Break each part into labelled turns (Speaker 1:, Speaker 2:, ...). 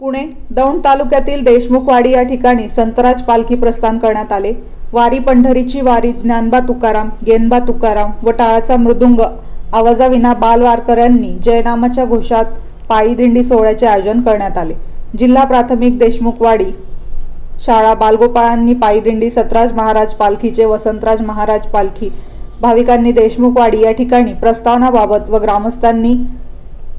Speaker 1: पुणे दौंड तालुक्यातील देशमुखवाडी या ठिकाणी संतराज पालखी प्रस्थान करण्यात आले. वारी पंढरीची वारी ज्ञानबा तुकाराम गेनबा तुकाराम व टाळाचा मृदुंग आवाजाविना बालवारकऱ्यांनी जयनामाच्या घोषात पायी दिंडी सोहळ्याचे आयोजन करण्यात आले. जिल्हा प्राथमिक देशमुखवाडी शाळा बालगोपाळांनी पायी दिंडी सतराज महाराज पालखीचे वसंतराज महाराज पालखी भाविकांनी देशमुखवाडी या ठिकाणी प्रस्तावनाबाबत व ग्रामस्थांनी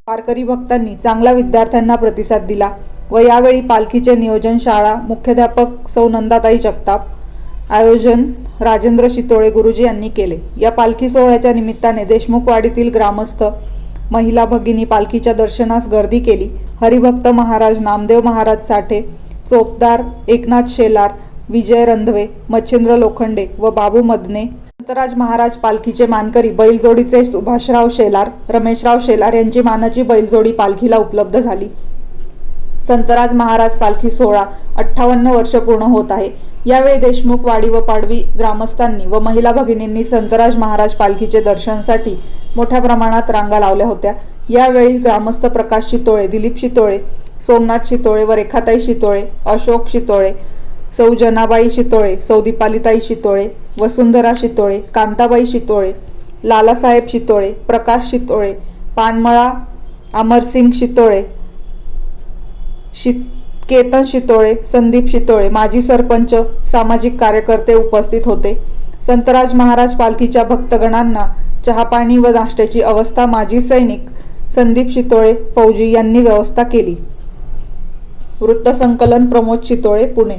Speaker 1: वारकरी भक्तांनी चांगला विद्यार्थ्यांना प्रतिसाद दिला. व यावेळी पालखीचे नियोजन शाळा मुख्याध्यापक सौ नंदाताई जगताप आयोजन राजेंद्र शितोळे गुरुजी यांनी केले. या पालखी सोहळ्याच्या निमित्ताने देशमुखवाडीतील ग्रामस्थ महिला भगिनी पालखीच्या दर्शनास गर्दी केली. हरिभक्त महाराज नामदेव महाराज साठे चोपदार एकनाथ शेलार विजय रंधवे मच्छिंद्र लोखंडे व बाबू मदने संतराज महाराज पालखीचे मानकरी बैलजोडीचे सुभाषराव शेलार रमेशराव शेलार यांची मानाची बैलजोडी पालखीला उपलब्ध झाली. संतराज महाराज पालखी सोहळा अठ्ठावन्न वर्ष पूर्ण होत आहे. यावेळी देशमुख वाडी व पाडवी ग्रामस्थांनी व महिला भगिनींनी संतराज महाराज पालखीचे दर्शनासाठी मोठ्या प्रमाणात रांगा लावल्या होत्या. यावेळी ग्रामस्थ प्रकाश शितोळे दिलीप शितोळे सोमनाथ शितोळे व रेखाताई शितोळे अशोक शितोळे सौ जनाबाई शितोळे सौ दीपालिताई शितोळे वसुंधरा शितोळे कांताबाई शितोळे लालासाहेब शितोळे प्रकाश शितोळे पानमळा अमरसिंग शितोळे शि केतन शितोळे संदीप शितोळे माजी सरपंच सामाजिक कार्यकर्ते उपस्थित होते. संतराज महाराज पालखीच्या भक्तगणांना चहापाणी व नाश्त्याची अवस्था माजी सैनिक संदीप शितोळे फौजी यांनी व्यवस्था केली. वृत्तसंकलन प्रमोद शितोळे पुणे.